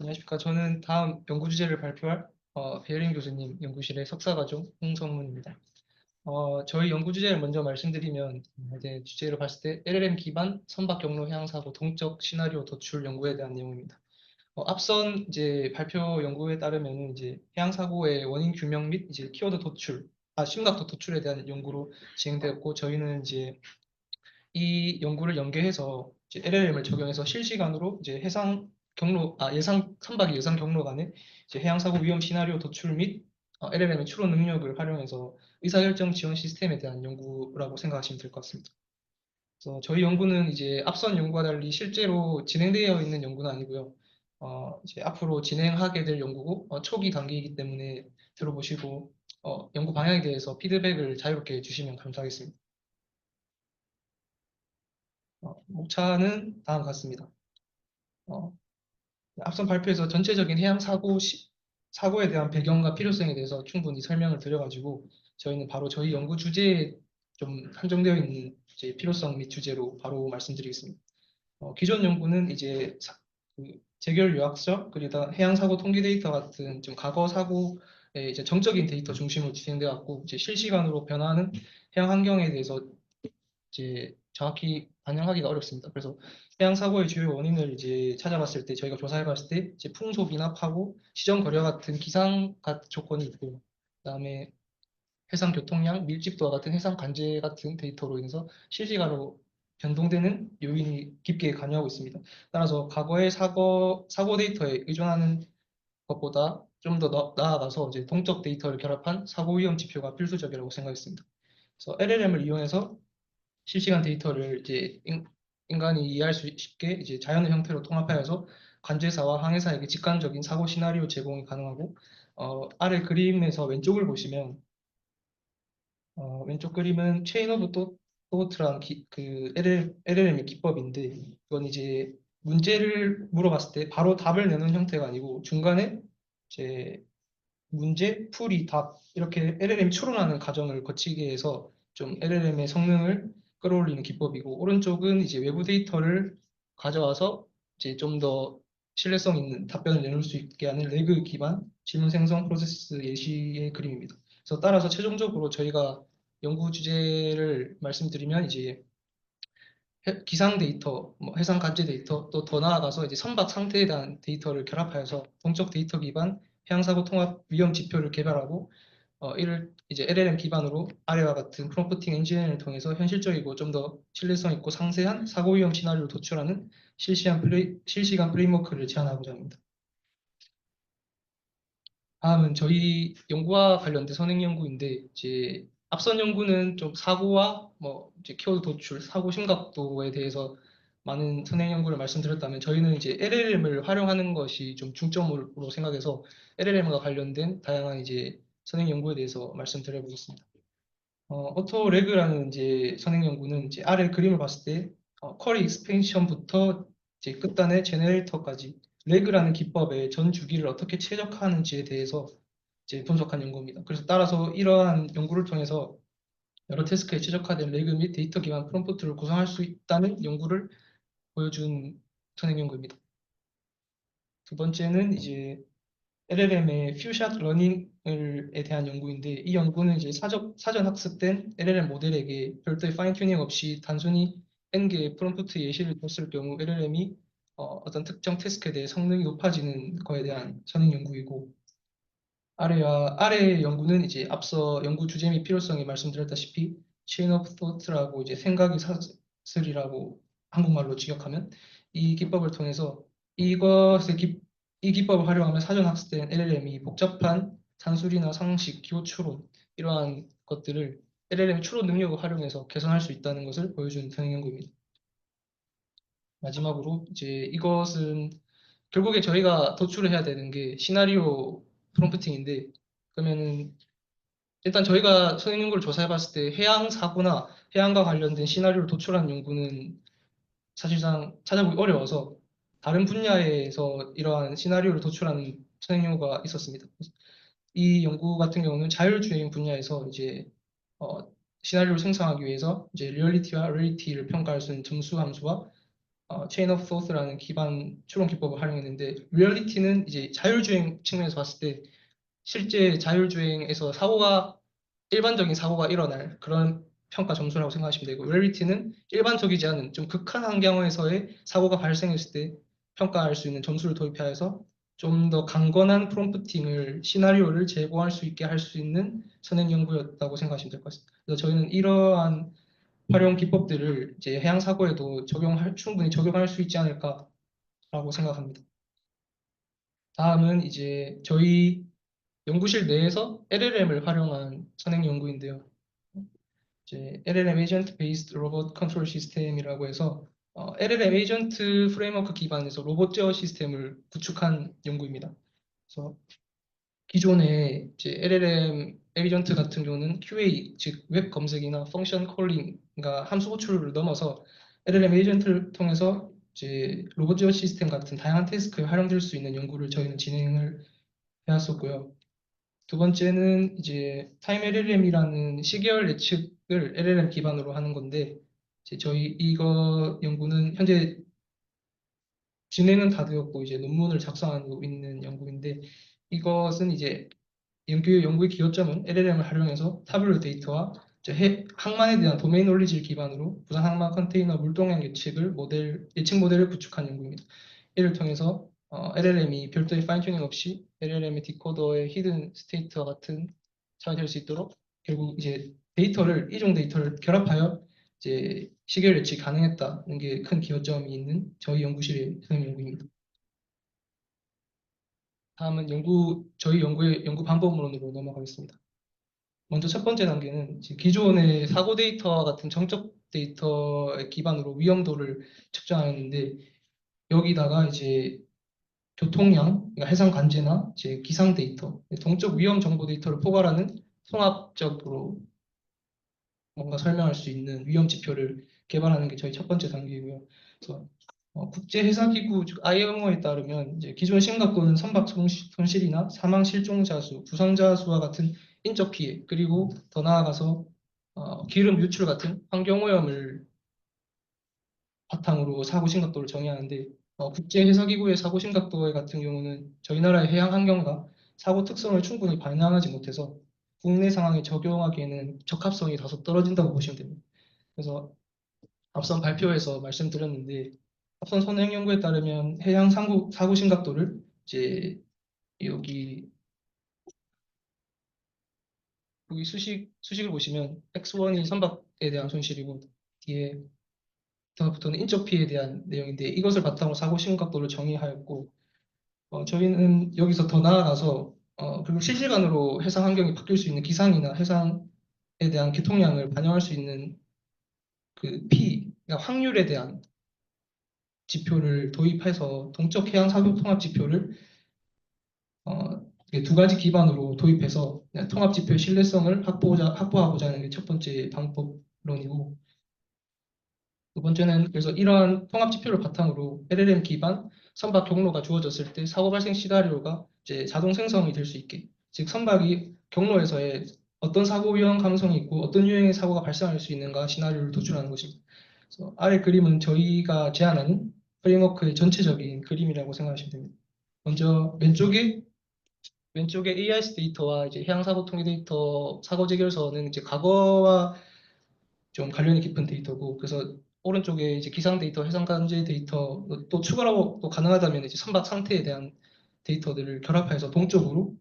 안녕하십니까. 저는 다음 연구 주제를 발표할 어, 배혜린 교수님 연구실의 석사과정 홍성문입니다. 어, 저희 연구 주제를 먼저 말씀드리면 이제 주제를 봤을 때 LLM 기반 선박 경로 사고 동적 시나리오 도출 연구에 대한 내용입니다. 어, 앞선 이제 발표 연구에 따르면 이제 해양 사고의 원인 규명 및 이제 키워드 도출, 아 심각도 도출에 대한 연구로 진행되었고 저희는 이제 이 연구를 연계해서 LLM을 적용해서 실시간으로 이제 해상 경로, 아, 예상, 선박의 예상 경로 간의 이제 해양 사고 위험 시나리오 도출 및 어, LLM의 추론 능력을 활용해서 의사결정 지원 시스템에 대한 연구라고 생각하시면 될 것 같습니다. 그래서 저희 연구는 이제 앞선 연구와 달리 실제로 진행되어 있는 연구는 아니고요. 어, 이제 앞으로 진행하게 될 연구고 어, 초기 단계이기 때문에 들어보시고 어, 연구 방향에 대해서 피드백을 자유롭게 주시면 감사하겠습니다. 어, 목차는 다음 같습니다. 어, 앞선 발표에서 전체적인 해양 사고 시, 사고에 대한 배경과 필요성에 대해서 충분히 설명을 드려가지고 저희는 바로 저희 연구 주제에 좀 한정되어 있는 이제 필요성 및 주제로 바로 말씀드리겠습니다. 어, 기존 연구는 이제 사, 그 재결 요약서 그리고 해양 사고 통계 데이터 같은 좀 과거 사고의 이제 정적인 데이터 중심으로 진행되어 왔고 이제 실시간으로 변화하는 해양 환경에 대해서 이제 정확히 반영하기가 어렵습니다. 그래서 해양 사고의 주요 원인을 이제 찾아봤을 때 저희가 조사해봤을 때 이제 풍속이나 파고, 시정 거려 같은 기상 조건이 있고, 그다음에 해상 교통량, 밀집도와 같은 해상 관제 같은 데이터로 인해서 실시간으로 변동되는 요인이 깊게 관여하고 있습니다. 따라서 과거의 사고 사고 데이터에 의존하는 것보다 좀 더 나아가서 이제 동적 데이터를 결합한 사고 위험 지표가 필수적이라고 생각했습니다. 그래서 LLM을 이용해서 실시간 데이터를 이제 인간이 이해할 수 쉽게 이제 자연의 형태로 통합하여서 관제사와 항해사에게 직관적인 사고 시나리오 제공이 가능하고 어, 아래 그림에서 왼쪽을 보시면 어, 왼쪽 그림은 체인 오브 또트랑 그 LLM의 기법인데 이건 이제 문제를 물어봤을 때 바로 답을 내는 형태가 아니고 중간에 이제 문제, 풀이, 답 이렇게 LLM이 추론하는 과정을 거치게 해서 좀 LLM의 성능을 끌어올리는 기법이고 오른쪽은 이제 외부 데이터를 가져와서 이제 좀 더 신뢰성 있는 답변을 내놓을 수 있게 하는 레그 기반 질문 생성 프로세스 예시의 그림입니다. 그래서 따라서 최종적으로 저희가 연구 주제를 말씀드리면 이제 기상 데이터, 뭐 해상 관제 데이터, 또 더 나아가서 이제 선박 상태에 대한 데이터를 결합하여서 동적 데이터 기반 해양 사고 통합 위험 지표를 개발하고 어, 이를 이제 LLM 기반으로 아래와 같은 프롬프팅 엔진을 통해서 현실적이고 좀 더 신뢰성 있고 상세한 사고 위험 시나리오를 도출하는 실시간 플레이, 실시간 프레임워크를 제안하고자 합니다. 다음은 저희 연구와 관련된 선행 연구인데 이제 앞선 연구는 좀 사고와 뭐 이제 키워드 도출, 사고 심각도에 대해서 많은 선행 연구를 말씀드렸다면 저희는 이제 LLM을 활용하는 것이 좀 중점으로 생각해서 LLM과 관련된 다양한 이제 선행 연구에 대해서 말씀드려보겠습니다. 어, 오토 레그라는 이제 선행 연구는 이제 아래 그림을 봤을 때 어, 쿼리 익스펜션부터 이제 끝단의 제네레이터까지 레그라는 기법의 전 주기를 어떻게 최적화하는지에 대해서 이제 분석한 연구입니다. 그래서 따라서 이러한 연구를 통해서 여러 태스크에 최적화된 레그 및 데이터 기반 프롬프트를 구성할 수 있다는 연구를 보여준 선행 연구입니다. 두 번째는 이제 LLM의 퓨샷 러닝 에 대한 연구인데 이 연구는 이제 사전, 사전 학습된 LLM 모델에게 별도의 파인 튜닝 없이 단순히 n개의 프롬프트 예시를 줬을 경우 LLM이 어, 떤 특정 태스크에 대해 성능이 높아지는 것에 대한 선행 연구이고 아래와 아래의 연구는 이제 앞서 연구 주제 및 필요성이 말씀드렸다시피 chain of thought라고 이제 생각이 사슬이라고 한국말로 직역하면 이 기법을 통해서 이것의 기, 이 기법을 활용하면 사전 학습된 LLM이 복잡한 산술이나 상식, 기호 추론 이러한 것들을 LLM 추론 능력을 활용해서 개선할 수 있다는 것을 보여주는 선행 연구입니다. 마지막으로 이제 이것은 결국에 저희가 도출을 해야 되는 게 시나리오 프롬프팅인데 그러면은 일단 저희가 선행 연구를 조사해 봤을 때 해양 사고나 해양과 관련된 시나리오를 도출한 연구는 사실상 찾아보기 어려워서 다른 분야에서 이러한 시나리오를 도출하는 선행 연구가 있었습니다. 이 연구 같은 경우는 자율주행 분야에서 이제 어, 시나리오를 생성하기 위해서 이제 리얼리티와 리얼리티를 평가할 수 있는 점수 함수와 체인 오브 소스라는 기반 추론 기법을 활용했는데 리얼리티는 이제 자율주행 측면에서 봤을 때 실제 자율주행에서 사고가 일반적인 사고가 일어날 그런 평가 점수라고 생각하시면 되고 리얼리티는 일반적이지 않은 좀 극한 환경에서의 사고가 발생했을 때 평가할 수 있는 점수를 도입하여서 좀 더 강건한 프롬프팅을 시나리오를 제공할 수 있게 할 수 있는 선행 연구였다고 생각하시면 될 것 같습니다. 그래서 저희는 이러한 활용 기법들을 이제 해양 사고에도 적용할 충분히 적용할 수 있지 않을까라고 생각합니다. 다음은 이제 저희 연구실 내에서 LLM을 활용한 선행 연구인데요. 이제 LLM Agent Based Robot Control System이라고 해서 어, LLM 에이전트 프레임워크 기반에서 로봇 제어 시스템을 구축한 연구입니다. 그래서 기존의 이제 LLM 에이전트 같은 경우는 QA 즉 웹 검색이나 펑션 콜링 그러니까 함수 호출을 넘어서 LLM 에이전트를 통해서 이제 로봇 제어 시스템 같은 다양한 태스크에 활용될 수 있는 연구를 저희는 진행을 해왔었고요. 두 번째는 이제 타임 LLM이라는 시계열 예측을 LLM 기반으로 하는 건데 저희 이거 연구는 현재 진행은 다 되었고 이제 논문을 작성하고 있는 연구인데 이것은 이제 연구 연구의 기초점은 LLM을 활용해서 타블로 데이터와 해- 항만에 대한 도메인 논리지를 기반으로 부산 항만 컨테이너 물동량 예측을 모델 예측 모델을 구축한 연구입니다. 이를 통해서 어, LLM이 별도의 파인 튜닝 없이 LLM의 디코더의 히든 스테이트와 같은 차이 될수 있도록 결국 이제 데이터를 이종 데이터를 결합하여 이제 시계열 예측이 가능했다는 게 큰 기여점이 있는 저희 연구실의 선행 연구입니다. 다음은 연구 저희 연구의 연구 방법론으로 넘어가겠습니다. 먼저 첫 번째 단계는 기존의 사고 데이터와 같은 정적 데이터의 기반으로 위험도를 측정하였는데 여기다가 이제 교통량, 그러니까 해상 관제나 이제 기상 데이터, 동적 위험 정보 데이터를 포괄하는 통합적으로 뭔가 설명할 수 있는 위험 지표를 개발하는 게 저희 첫 번째 단계이고요. 그래서 어, 국제해상기구 즉 IMO에 따르면 이제 기존 심각도는 선박 손실- 손실이나 사망 실종자 수, 부상자 수와 같은 인적 피해 그리고 더 나아가서 어, 기름 유출 같은 환경 오염을 바탕으로 사고 심각도를 정의하는데 어, 국제해상기구의 사고 심각도 같은 경우는 저희 나라의 해양 환경과 사고 특성을 충분히 반영하지 못해서 국내 상황에 적용하기에는 적합성이 다소 떨어진다고 보시면 됩니다. 그래서 앞선 발표에서 말씀드렸는데 앞선 선행 연구에 따르면 해양 사고, 사고 심각도를 이제 여기 여기 수식 수식을 보시면 X1이 선박에 대한 손실이고 뒤에 부터는 인적 피해에 대한 내용인데 이것을 바탕으로 사고 심각도를 정의하였고 어, 저희는 여기서 더 나아가서 어, 그리고 실시간으로 해상 환경이 바뀔 수 있는 기상이나 해상에 대한 교통량을 반영할 수 있는 그 P, 그러니까 확률에 대한 지표를 도입해서 동적 해양 사고 통합 지표를 어, 두 가지 기반으로 도입해서 통합 지표의 신뢰성을 확보하고자 하는 게 첫 번째 방법론이고 두 번째는 그래서 이러한 통합 지표를 바탕으로 LLM 기반 선박 경로가 주어졌을 때 사고 발생 시나리오가 이제 자동 생성이 될 수 있게 즉 선박이 경로에서의 어떤 사고 위험 가능성이 있고 어떤 유형의 사고가 발생할 수 있는가 시나리오를 도출하는 것입니다. 그래서 아래 그림은 저희가 제안하는 프레임워크의 전체적인 그림이라고 생각하시면 됩니다. 먼저 왼쪽에 왼쪽에 AIS 데이터와 이제 해양 사고 통계 데이터 사고 재결서는 이제 과거와 좀 관련이 깊은 데이터고 그래서 오른쪽에 이제 기상 데이터, 해상 관제 데이터 또 추가로 또 가능하다면 이제 선박 상태에 대한 데이터들을 결합해서 동적으로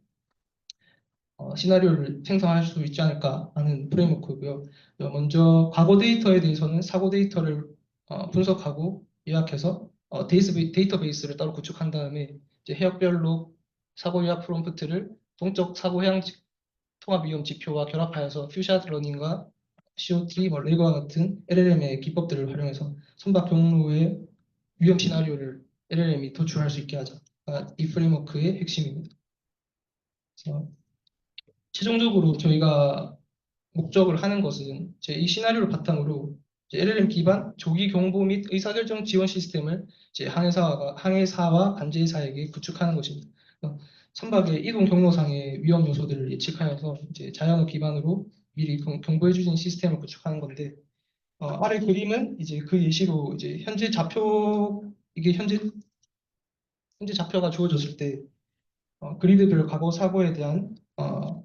어, 시나리오를 생성할 수 있지 않을까 하는 프레임워크고요. 먼저 과거 데이터에 대해서는 사고 데이터를 어, 분석하고 요약해서 어, 데이터베이스를 따로 구축한 다음에 이제 해역별로 사고 요약 프롬프트를 동적 사고 지- 통합 위험 지표와 결합하여서 퓨샷 러닝과 COT, 뭐 레이거와 같은 LLM의 기법들을 활용해서 선박 경로의 위험 시나리오를 LLM이 도출할 수 있게 하자가 이 프레임워크의 핵심입니다. 그래서 최종적으로 저희가 목적을 하는 것은 이 시나리오를 바탕으로 LLM 기반 조기 경보 및 의사결정 지원 시스템을 항해사와 항해사와 관제사에게 구축하는 것입니다. 선박의 이동 경로상의 위험 요소들을 예측하여서 이제 자연어 기반으로 미리 경- 경보해 주신 시스템을 구축하는 건데 어, 아래 그림은 이제 그 예시로 이제 현재 좌표 이게 현재 현재 좌표가 주어졌을 때 어, 그리드별 과거 사고에 대한 어,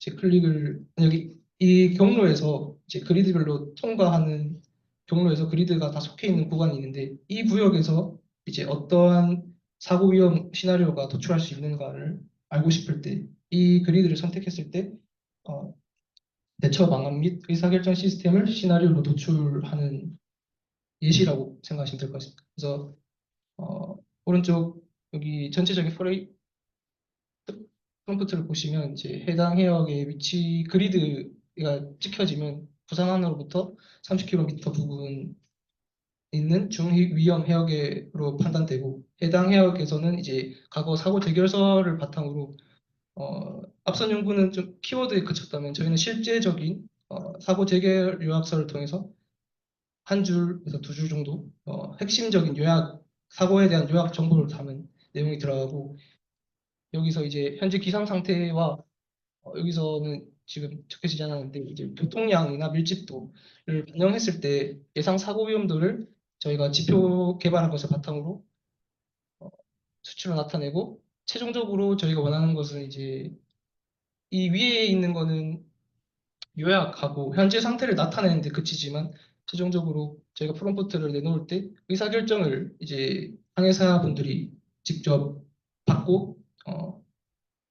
이제 클릭을 여기 이 경로에서 이제 그리드별로 통과하는 경로에서 그리드가 다 속해 있는 구간이 있는데 이 구역에서 이제 어떠한 사고 위험 시나리오가 도출할 수 있는가를 알고 싶을 때 이 그리드를 선택했을 때 어, 대처 방안 및 의사결정 시스템을 시나리오로 도출하는 예시라고 생각하시면 될 것 같습니다. 그래서 어, 오른쪽 여기 전체적인 프레이 프롬프트를 보시면 이제 해당 해역의 위치 그리드가 찍혀지면 부산 안으로부터 30km 부근 있는 중위험 해역으로 판단되고 해당 해역에서는 이제 과거 사고 재결서를 바탕으로 어, 앞선 연구는 좀 키워드에 그쳤다면 저희는 실제적인 어, 사고 재결 요약서를 통해서 한 줄에서 두 줄 정도 어, 핵심적인 요약 사고에 대한 요약 정보를 담은 내용이 들어가고 여기서 이제 현재 기상 상태와 어, 여기서는 지금 적혀지지 않았는데 이제 교통량이나 밀집도를 반영했을 때 예상 사고 위험도를 저희가 지표 개발한 것을 바탕으로 어, 수치로 나타내고 최종적으로 저희가 원하는 것은 이제 이 위에 있는 거는 요약하고 현재 상태를 나타내는 데 그치지만 최종적으로 저희가 프롬프트를 내놓을 때 의사결정을 이제 항해사분들이 직접 받고 어,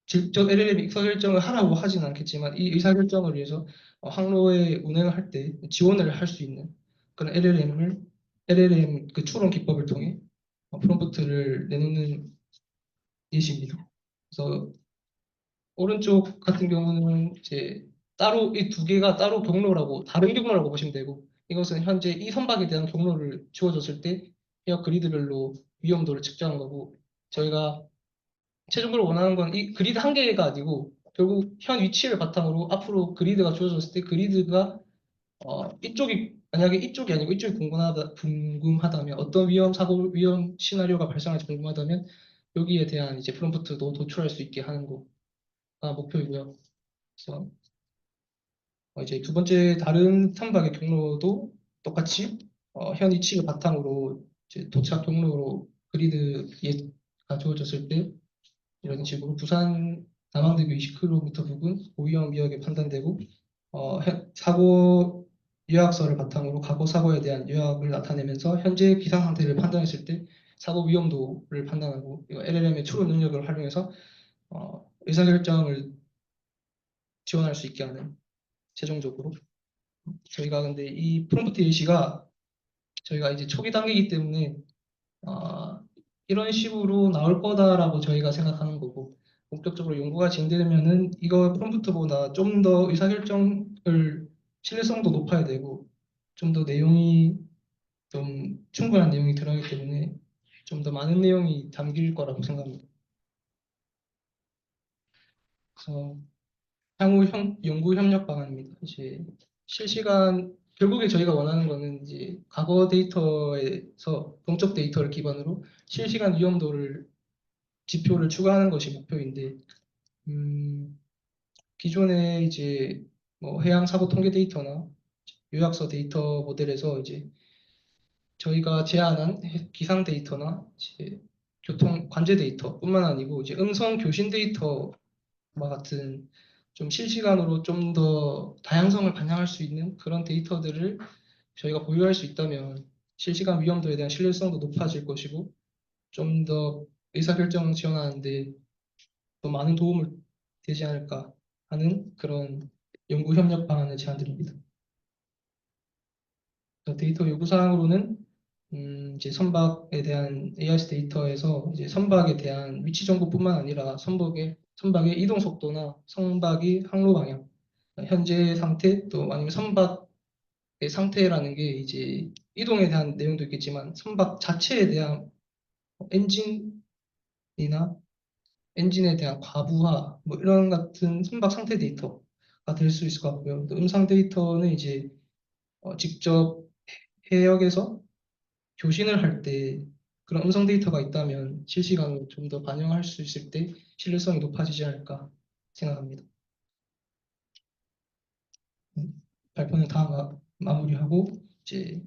직접 LLM 의사결정을 하라고 하진 않겠지만 이 의사결정을 위해서 어, 항로에 운행을 할 때 지원을 할 수 있는 그런 LLM을 LLM 그 추론 기법을 통해 어, 프롬프트를 내놓는 예시입니다. 그래서 오른쪽 같은 경우는 이제 따로 이 두 개가 따로 경로라고 다른 경로라고 보시면 되고 이것은 현재 이 선박에 대한 경로를 주어졌을 때 해역 그리드별로 위험도를 측정한 거고 저희가 최종적으로 원하는 건 이 그리드 한 개가 아니고 결국 현 위치를 바탕으로 앞으로 그리드가 주어졌을 때 그리드가 어, 이쪽이 만약에 이쪽이 아니고 이쪽이 궁금하다, 궁금하다면 어떤 위험 사고 위험 시나리오가 발생할지 궁금하다면 여기에 대한 이제 프롬프트도 도출할 수 있게 하는 거가 목표이고요. 그래서 어, 이제 두 번째 다른 선박의 경로도 똑같이 어, 현 위치를 바탕으로 이제 도착 경로로 그리드 예가 주어졌을 때 이런 식으로 부산 남항대교 20km 부근 고위험 위험이 판단되고 어, 현- 사고 요약서를 바탕으로 과거 사고에 대한 요약을 나타내면서 현재 기상 상태를 판단했을 때 사고 위험도를 판단하고 LLM의 추론 능력을 활용해서 어, 의사결정을 지원할 수 있게 하는 최종적으로. 저희가 근데 이 프롬프트 예시가 저희가 이제 초기 단계이기 때문에 어, 이런 식으로 나올 거다라고 저희가 생각하는 거고 본격적으로 연구가 진행되면은 이거 프롬프트보다 좀 더 의사결정을 신뢰성도 높아야 되고 좀 더 내용이 좀 충분한 내용이 들어가기 때문에 좀 더 많은 내용이 담길 거라고 생각합니다. 그래서 향후 형- 연구 협력 방안입니다. 이제 실시간 결국에 저희가 원하는 거는 이제 과거 데이터에서 동적 데이터를 기반으로 실시간 위험도를 지표를 추가하는 것이 목표인데 음, 기존에 이제 뭐 해양 사고 통계 데이터나 요약서 데이터 모델에서 이제 저희가 제안한 해- 기상 데이터나 이제 교통 관제 데이터뿐만 아니고 이제 음성 교신 데이터와 같은 좀 실시간으로 좀 더 다양성을 반영할 수 있는 그런 데이터들을 저희가 보유할 수 있다면 실시간 위험도에 대한 신뢰성도 높아질 것이고 좀 더 의사결정 지원하는데 더 많은 도움을 되지 않을까 하는 그런 연구 협력 방안을 제안드립니다. 그 데이터 요구 사항으로는 음, 이제 선박에 대한 AIS 데이터에서 이제 선박에 대한 위치 정보뿐만 아니라 선박의 선박의 이동 속도나 선박의 항로 방향, 현재 상태 또 아니면 선박의 상태라는 게 이제 이동에 대한 내용도 있겠지만 선박 자체에 대한 엔진이나 엔진에 대한 과부하 뭐 이런 같은 선박 상태 데이터가 될 수 있을 것 같고요. 또 음성 데이터는 이제 어, 직접 해역에서 교신을 할 때 그런 음성 데이터가 있다면 실시간으로 좀 더 반영할 수 있을 때 신뢰성이 높아지지 않을까 생각합니다. 음, 발표는 다음과 마무리하고 이제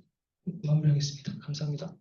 마무리하겠습니다. 감사합니다.